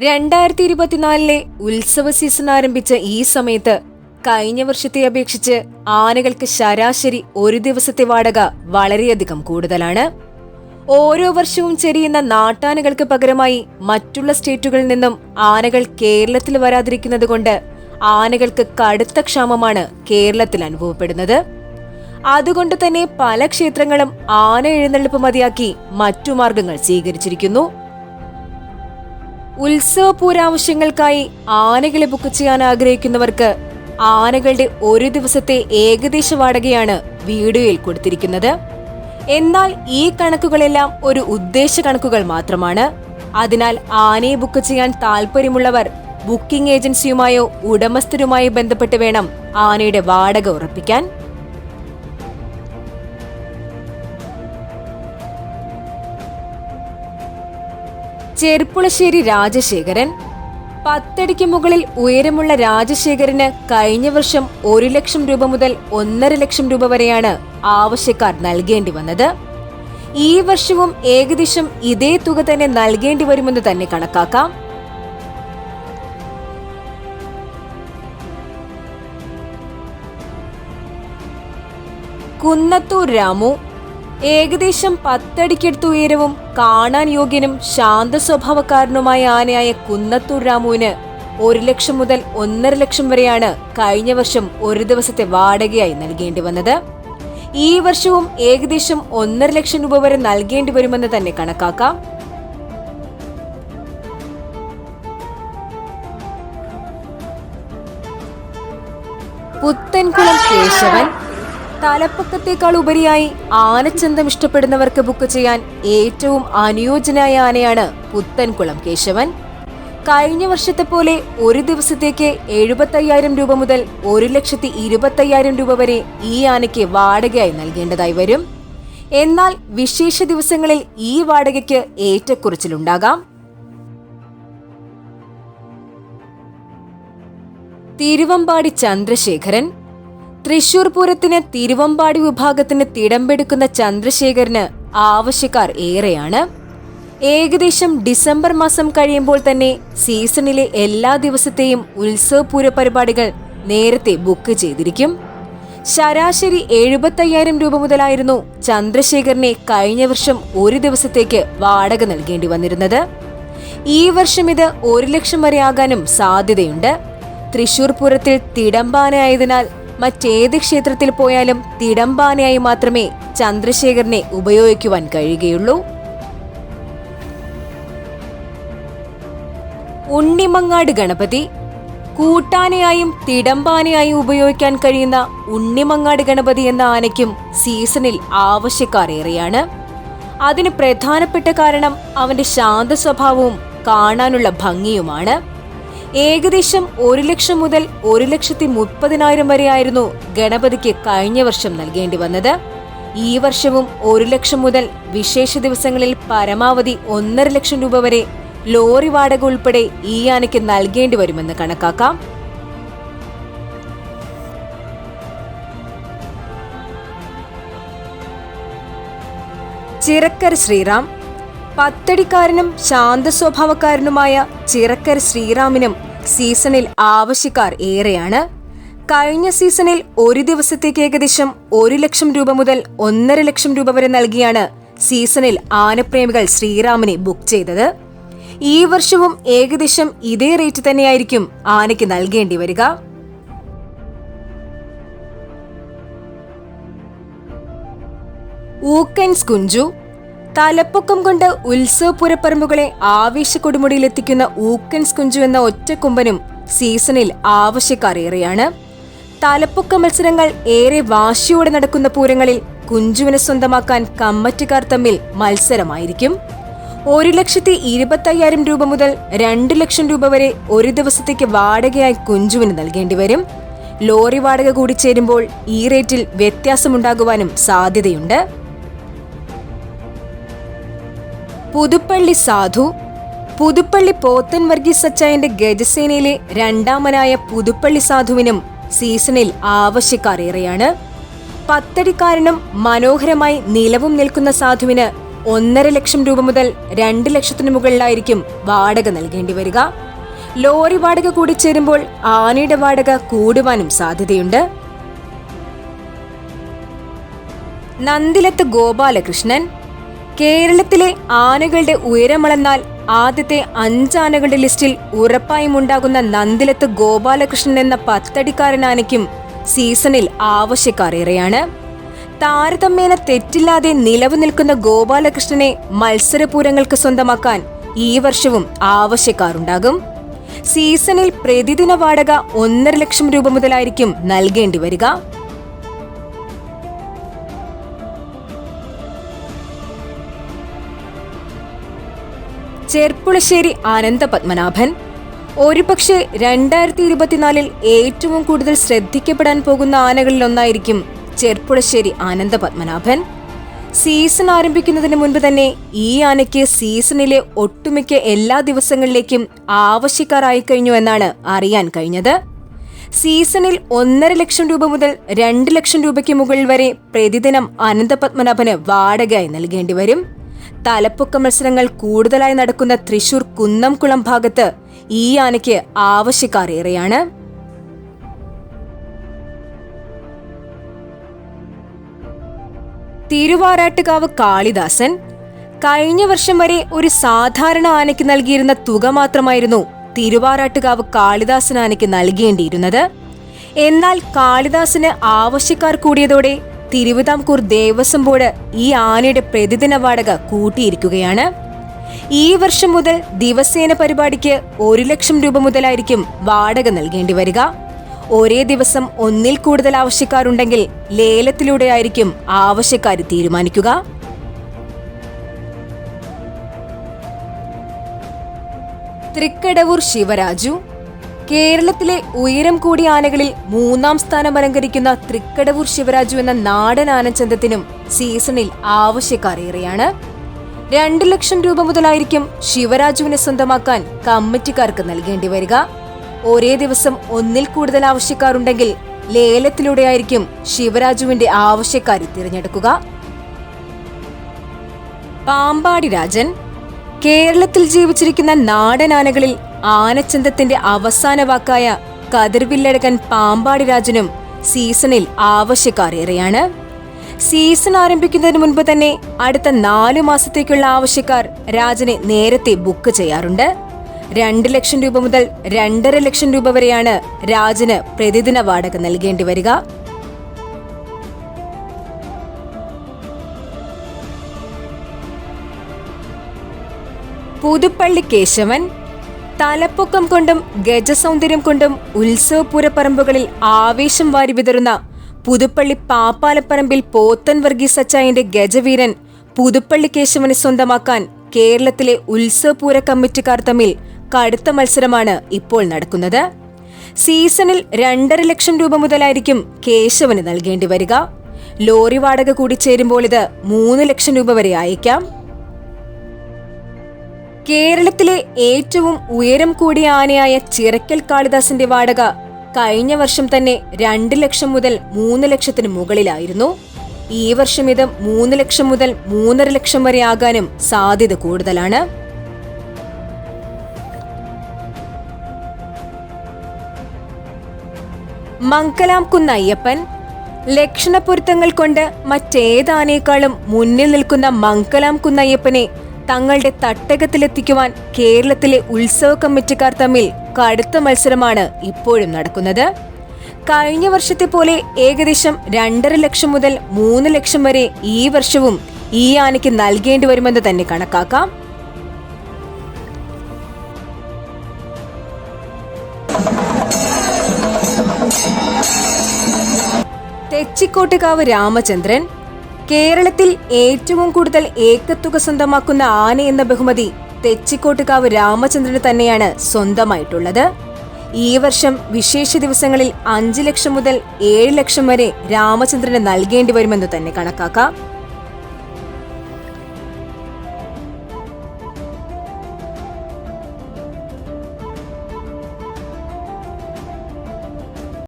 രണ്ടായിരത്തി ഇരുപത്തിനാലിലെ ഉത്സവ സീസൺ ആരംഭിച്ച ഈ സമയത്ത് കഴിഞ്ഞ വർഷത്തെ അപേക്ഷിച്ച് ആനകൾക്ക് ശരാശരി ഒരു ദിവസത്തെ വാടക വളരെയധികം കൂടുതലാണ്. ഓരോ വർഷവും ചെരിയുന്ന നാട്ടാനകൾക്ക് പകരമായി മറ്റുള്ള സ്റ്റേറ്റുകളിൽ നിന്നും ആനകൾ കേരളത്തിൽ വരാതിരിക്കുന്നത് കൊണ്ട് ആനകൾക്ക് കടുത്ത ക്ഷാമമാണ് കേരളത്തിൽ അനുഭവപ്പെടുന്നത്. അതുകൊണ്ട് തന്നെ പല ക്ഷേത്രങ്ങളും ആന എഴുന്നള്ളിപ്പ് മതിയാക്കി മറ്റു മാർഗങ്ങൾ സ്വീകരിച്ചിരിക്കുന്നു. ഉത്സവ പൂരാവശ്യങ്ങൾക്കായി ആനകളെ ബുക്ക് ചെയ്യാൻ ആഗ്രഹിക്കുന്നവർക്ക് ആനകളുടെ ഒരു ദിവസത്തെ ഏകദേശ വാടകയാണ് വീഡിയോയിൽ കൊടുത്തിരിക്കുന്നത്. എന്നാൽ ഈ കണക്കുകളെല്ലാം ഒരു ഉദ്ദേശ കണക്കുകൾ മാത്രമാണ്. അതിനാൽ ആനയെ ബുക്ക് ചെയ്യാൻ താല്പര്യമുള്ളവർ ബുക്കിംഗ് ഏജൻസിയുമായോ ഉടമസ്ഥരുമായോ ബന്ധപ്പെട്ട് വേണം ആനയുടെ വാടക ഉറപ്പിക്കാൻ. ചെർപ്പുളശ്ശേരി രാജശേഖരൻ. പത്തടിക്ക് മുകളിൽ ഉയരമുള്ള രാജശേഖരന് കഴിഞ്ഞ വർഷം ഒരു ലക്ഷം രൂപ മുതൽ ഒന്നര ലക്ഷം രൂപ വരെയാണ് ആവശ്യക്കാർ നൽകേണ്ടി വന്നത്. ഈ വർഷവും ഏകദേശം ഇതേ തുക തന്നെ നൽകേണ്ടി വരുമെന്ന് തന്നെ കണക്കാക്കാം. കുന്നത്തൂർ രാമു ഏകദേശം പത്തടിക്കടുത്ത് ഉയരവും കാണാൻ യോഗ്യനും ശാന്ത സ്വഭാവക്കാരനുമായ ആനയായ കുന്നത്തൂർ രാമുവിന് ഒരു ലക്ഷം മുതൽ ഒന്നര ലക്ഷം വരെയാണ് കഴിഞ്ഞ വർഷം ഒരു ദിവസത്തെ വാടകയായി നൽകേണ്ടി വന്നത്. ഈ വർഷവും ഏകദേശം ഒന്നര ലക്ഷം രൂപ വരെ നൽകേണ്ടി വരുമെന്ന് തന്നെ കണക്കാക്കാം. പുത്തൻകുളം കേശവൻ തലപ്പൊക്കത്തേക്കാൾ ഉപരിയായി ആനച്ചന്തം ഇഷ്ടപ്പെടുന്നവർക്ക് ബുക്ക് ചെയ്യാൻ ഏറ്റവും അനുയോജ്യനായ ആനയാണ് പുത്തൻകുളം കേശവൻ. കഴിഞ്ഞ വർഷത്തെ പോലെ ഒരു ദിവസത്തേക്ക് എഴുപത്തയ്യായിരം രൂപ മുതൽ ഒരു ലക്ഷത്തി ഇരുപത്തയ്യായിരം രൂപ വരെ ഈ ആനയ്ക്ക് വാടകയായി നൽകേണ്ടതായി വരും. എന്നാൽ വിശേഷ ദിവസങ്ങളിൽ ഈ വാടകയ്ക്ക് ഏറ്റക്കുറച്ചിലുണ്ടാകാം. തിരുവമ്പാടി ചന്ദ്രശേഖരൻ തൃശൂർ പൂരത്തിന് തിരുവമ്പാടി വിഭാഗത്തിന് തിടമ്പെടുക്കുന്ന ചന്ദ്രശേഖരന് ആവശ്യക്കാർ ഏറെയാണ്. ഏകദേശം ഡിസംബർ മാസം കഴിയുമ്പോൾ തന്നെ സീസണിലെ എല്ലാ ദിവസത്തെയും ഉത്സവപൂര പരിപാടികൾ നേരത്തെ ബുക്ക് ചെയ്തിരിക്കും. ശരാശരി എഴുപത്തയ്യായിരം രൂപ മുതലായിരുന്നു ചന്ദ്രശേഖരനെ കഴിഞ്ഞ വർഷം ഒരു ദിവസത്തേക്ക് വാടക നൽകേണ്ടി വന്നിരുന്നത്. ഈ വർഷം ഇത് ഒരു ലക്ഷം വരെ ആകാനും സാധ്യതയുണ്ട്. തൃശൂർ പൂരത്തിൽ തിടമ്പാനയായതിനാൽ മറ്റേത് ക്ഷേത്രത്തിൽ പോയാലും തിടമ്പാനയായി മാത്രമേ ചന്ദ്രശേഖരനെ ഉപയോഗിക്കുവാൻ കഴിയുകയുള്ളൂ. ഉണ്ണിമങ്ങാട് ഗണപതി. കൂട്ടാനയായും തിടമ്പാനയായും ഉപയോഗിക്കാൻ കഴിയുന്ന ഉണ്ണിമങ്ങാട് ഗണപതി എന്ന ആനയ്ക്കും സീസണിൽ ആവശ്യക്കാർ ഏറെയാണ് അതിന് പ്രധാനപ്പെട്ട കാരണം അവന്റെ ശാന്ത സ്വഭാവവും കാണാനുള്ള ഭംഗിയുമാണ്. ഏകദേശം ഒരു ലക്ഷം മുതൽ ഒരു ലക്ഷത്തി മുപ്പതിനായിരം വരെയായിരുന്നു ഗണപതിക്ക് കഴിഞ്ഞ വർഷം നൽകേണ്ടി വന്നത്. ഈ വർഷവും ഒരു ലക്ഷം മുതൽ വിശേഷ ദിവസങ്ങളിൽ പരമാവധി ഒന്നര ലക്ഷം രൂപ വരെ ലോറി വാടക ഉൾപ്പെടെ ഈ ആനയ്ക്ക് നൽകേണ്ടി വരുമെന്ന് കണക്കാക്കാം. ചിറക്കര ശ്രീറാം പത്തടിക്കാരനും ശാന്ത സ്വഭാവക്കാരനുമായ ചിറക്കർ ശ്രീറാമിനും സീസണിൽ ആവശ്യക്കാർ ഏറെയാണ്. കഴിഞ്ഞ സീസണിൽ ഒരു ദിവസത്തേക്ക് ഏകദേശം ഒരു ലക്ഷം രൂപ മുതൽ ഒന്നര ലക്ഷം രൂപ വരെ നൽകിയാണ് സീസണിൽ ആനപ്രേമികൾ ശ്രീറാമിനെ ബുക്ക് ചെയ്തത്. ഈ വർഷവും ഏകദേശം ഇതേ റേറ്റ് തന്നെയായിരിക്കും ആനയ്ക്ക് നൽകേണ്ടി വരിക. ഊക്കൻസ് കുഞ്ചു തലപ്പൊക്കം കൊണ്ട് ഉത്സവ പുരപ്പറമ്പുകളെ ആവേശ കൊടുമുടിയിലെത്തിക്കുന്ന ഊക്കൻസ് കുഞ്ചു എന്ന ഒറ്റക്കൊമ്പനും സീസണിൽ ആവശ്യക്കാർ ഏറെയാണ് തലപ്പൊക്ക മത്സരങ്ങൾ ഏറെ വാശിയോടെ നടക്കുന്ന പൂരങ്ങളിൽ കുഞ്ചുവിനെ സ്വന്തമാക്കാൻ കമ്മറ്റുകാർ തമ്മിൽ മത്സരമായിരിക്കും. ഒരു ലക്ഷത്തി ഇരുപത്തയ്യായിരം രൂപ മുതൽ രണ്ട് ലക്ഷം രൂപ വരെ ഒരു ദിവസത്തേക്ക് വാടകയായി കുഞ്ചുവിന് നൽകേണ്ടി വരും. ലോറി വാടക കൂടി ചേരുമ്പോൾ ഈ റേറ്റിൽ വ്യത്യാസമുണ്ടാകുവാനും സാധ്യതയുണ്ട്. പുതുപ്പള്ളി സാധു പുതുപ്പള്ളി പോത്തൻ വർഗീസ് അച്ചായന്റെ ഗജസേനയിലെ രണ്ടാമനായ പുതുപ്പള്ളി സാധുവിനും സീസണിൽ ആവശ്യക്കാർ ഏറെയാണ് പത്തടിക്കാരനും മനോഹരമായി നിലവും നിൽക്കുന്ന സാധുവിന് ഒന്നര ലക്ഷം രൂപ മുതൽ രണ്ട് ലക്ഷത്തിനു മുകളിലായിരിക്കും വാടക നൽകേണ്ടി വരിക. ലോറി വാടക കൂടി ചേരുമ്പോൾ ആനയുടെ വാടക കൂടുവാനും സാധ്യതയുണ്ട്. നന്ദിലത്ത് ഗോപാലകൃഷ്ണൻ കേരളത്തിലെ ആനകളുടെ ഉയരമളന്നാൽ ആദ്യത്തെ അഞ്ചാനകളുടെ ലിസ്റ്റിൽ ഉറപ്പായും ഉണ്ടാകുന്ന നന്ദിലത്ത് ഗോപാലകൃഷ്ണൻ എന്ന പത്തടിക്കാരൻ ആനയ്ക്കും സീസണിൽ ആവശ്യക്കാർ ഏറെയാണ് താരതമ്യേന തെറ്റില്ലാതെ നിലവ് നിൽക്കുന്ന ഗോപാലകൃഷ്ണനെ മത്സരപൂരങ്ങൾക്ക് സ്വന്തമാക്കാൻ ഈ വർഷവും ആവശ്യക്കാരുണ്ടാകും. സീസണിൽ പ്രതിദിന വാടക ഒന്നര ലക്ഷം രൂപ മുതലായിരിക്കും നൽകേണ്ടി വരിക. ചെർപ്പുളശ്ശേരി ആനന്ദ പത്മനാഭൻ ഒരുപക്ഷെ രണ്ടായിരത്തി ഇരുപത്തിനാലിൽ ഏറ്റവും കൂടുതൽ ശ്രദ്ധിക്കപ്പെടാൻ പോകുന്ന ആനകളിലൊന്നായിരിക്കും ചെർപ്പുളശ്ശേരി ആനന്ദ പത്മനാഭൻ സീസൺ ആരംഭിക്കുന്നതിന് മുൻപ് തന്നെ ഈ ആനയ്ക്ക് സീസണിലെ ഒട്ടുമിക്ക എല്ലാ ദിവസങ്ങളിലേക്കും ആവശ്യക്കാരായി കഴിഞ്ഞു എന്നാണ് അറിയാൻ കഴിഞ്ഞത്. സീസണിൽ ഒന്നര ലക്ഷം രൂപ മുതൽ രണ്ട് ലക്ഷം രൂപയ്ക്ക് മുകളിൽ വരെ പ്രതിദിനം അനന്തപത്മനാഭന് വാടകയായി നൽകേണ്ടി വരും. തലപ്പൊക്ക മത്സരങ്ങൾ കൂടുതലായി നടക്കുന്ന തൃശൂർ കുന്നംകുളം ഭാഗത്ത് ഈ ആനയ്ക്ക് ആവശ്യക്കാർ ഏറെയാണ് തിരുവാരാട്ടുകാവ് കാളിദാസൻ കഴിഞ്ഞ വർഷം വരെ ഒരു സാധാരണ ആനയ്ക്ക് നൽകിയിരുന്ന തുക മാത്രമായിരുന്നു തിരുവാരാട്ടുകാവ് കാളിദാസൻ ആനയ്ക്ക് നൽകേണ്ടിയിരുന്നത്. എന്നാൽ കാളിദാസന് ആവശ്യക്കാർ കൂടിയതോടെ തിരുവിതാംകൂർ ദേവസ്വം ബോർഡ് ഈ ആനയുടെ പ്രതിദിന വാടക കൂട്ടിയിരിക്കുകയാണ്. ഈ വർഷം മുതൽ ദിവസേന പരിപാടിക്ക് ഒരു ലക്ഷം രൂപ മുതലായിരിക്കും വാടക നൽകേണ്ടി വരിക. ഒരേ ദിവസം ഒന്നിൽ കൂടുതൽ ആവശ്യക്കാരുണ്ടെങ്കിൽ ലേലത്തിലൂടെ ആയിരിക്കും ആവശ്യക്കാർ തീരുമാനിക്കുക. തൃക്കടവൂർ ശിവരാജു കേരളത്തിലെ ഉയരം കൂടിയ ആനകളിൽ മൂന്നാം സ്ഥാനം അലങ്കരിക്കുന്ന തൃക്കടവൂർ ശിവരാജു എന്ന നാടൻ ആനച്ചന്തത്തിനും സീസണിൽ ആവശ്യക്കാരേറെയാണ്. രണ്ട് ലക്ഷം രൂപ മുതലായിരിക്കും ശിവരാജുവിനെ സ്വന്തമാക്കാൻ കമ്മിറ്റിക്കാർക്ക് നൽകേണ്ടി വരിക. ഒരേ ദിവസം ഒന്നിൽ കൂടുതൽ ആവശ്യക്കാരുണ്ടെങ്കിൽ ലേലത്തിലൂടെയായിരിക്കും ശിവരാജുവിന്റെ ആവശ്യക്കാരെ തിരഞ്ഞെടുക്കുക. പാമ്പാടി രാജൻ. കേരളത്തിൽ ജീവിച്ചിരിക്കുന്ന നാടൻ ആനകളിൽ ആനച്ചന്തത്തിന്റെ അവസാന വാക്കായ കതിർവില്ലഴകൻ പാമ്പാടി രാജനും സീസണിൽ ആവശ്യക്കാറേറെയാണ് സീസൺ ആരംഭിക്കുന്നതിന് മുൻപ് തന്നെ അടുത്ത നാലു മാസത്തേക്കുള്ള ആവശ്യക്കാർ രാജനെ നേരത്തെ ബുക്ക് ചെയ്യാറുണ്ട്. രണ്ട് ലക്ഷം രൂപ മുതൽ രണ്ടര ലക്ഷം രൂപ വരെയാണ് രാജന് പ്രതിദിന വാടക നൽകേണ്ടി വരിക. പുതുപ്പള്ളി കേശവൻ തലപ്പൊക്കം കൊണ്ടും ഗജസൗന്ദര്യം കൊണ്ടും ഉത്സവപൂരപ്പറമ്പുകളിൽ ആവേശം വാരി വിതറുന്ന പുതുപ്പള്ളി പാപ്പാലപ്പറമ്പിൽ പോത്തൻ വർഗീസ് അച്ചായന്റെ ഗജവീരൻ പുതുപ്പള്ളി കേശവനെ സ്വന്തമാക്കാൻ കേരളത്തിലെ ഉത്സവപൂര കമ്മിറ്റിക്കാർ തമ്മിൽ കടുത്ത മത്സരമാണ് ഇപ്പോൾ നടക്കുന്നത്. സീസണിൽ രണ്ടര ലക്ഷം രൂപ മുതലായിരിക്കും കേശവന് നൽകേണ്ടി വരിക. ലോറി വാടക കൂടി ചേരുമ്പോൾ ഇത് മൂന്ന് ലക്ഷം രൂപ വരെ അയക്കാം കേരളത്തിലെ ഏറ്റവും ഉയരം കൂടിയ ആനയായ ചിറക്കൽ കാളിദാസിന്റെ വാടക കഴിഞ്ഞ വർഷം തന്നെ രണ്ട് ലക്ഷം മുതൽ മൂന്ന് ലക്ഷത്തിന് മുകളിലായിരുന്നു. ഈ വർഷം ഇത് മൂന്ന് ലക്ഷം മുതൽ മൂന്നര ലക്ഷം വരെ ആകാനും സാധ്യത കൂടുതലാണ്. മംഗലാം കുന്നയ്യപ്പൻ ലക്ഷണപ്പൊരുത്തങ്ങൾ കൊണ്ട് മറ്റേതാനേക്കാളും മുന്നിൽ നിൽക്കുന്ന മംഗലാം കുന്നയ്യപ്പനെ തങ്ങളുടെ തട്ടകത്തിലെത്തിക്കുവാൻ കേരളത്തിലെ ഉത്സവ കമ്മിറ്റിക്കാർ തമ്മിൽ കടുത്ത മത്സരമാണ് ഇപ്പോഴും നടക്കുന്നത്. കഴിഞ്ഞ വർഷത്തെ പോലെ ഏകദേശം രണ്ടര ലക്ഷം മുതൽ മൂന്ന് ലക്ഷം വരെ ഈ വർഷവും ഈ ആനയ്ക്ക് നൽകേണ്ടി വരുമെന്ന് തന്നെ കണക്കാക്കാം. തെച്ചിക്കോട്ടുകാവ് രാമചന്ദ്രൻ കേരളത്തിൽ ഏറ്റവും കൂടുതൽ ഏക്കത്തുക സ്വന്തമാക്കുന്ന ആന എന്ന ബഹുമതി തെച്ചിക്കോട്ടുകാവ് രാമചന്ദ്രന് തന്നെയാണ് സ്വന്തമായിട്ടുള്ളത്. ഈ വർഷം വിശേഷ ദിവസങ്ങളിൽ അഞ്ച് ലക്ഷം മുതൽ ഏഴ് ലക്ഷം വരെ രാമചന്ദ്രന് നൽകേണ്ടി വരുമെന്ന് തന്നെ കണക്കാക്കാം.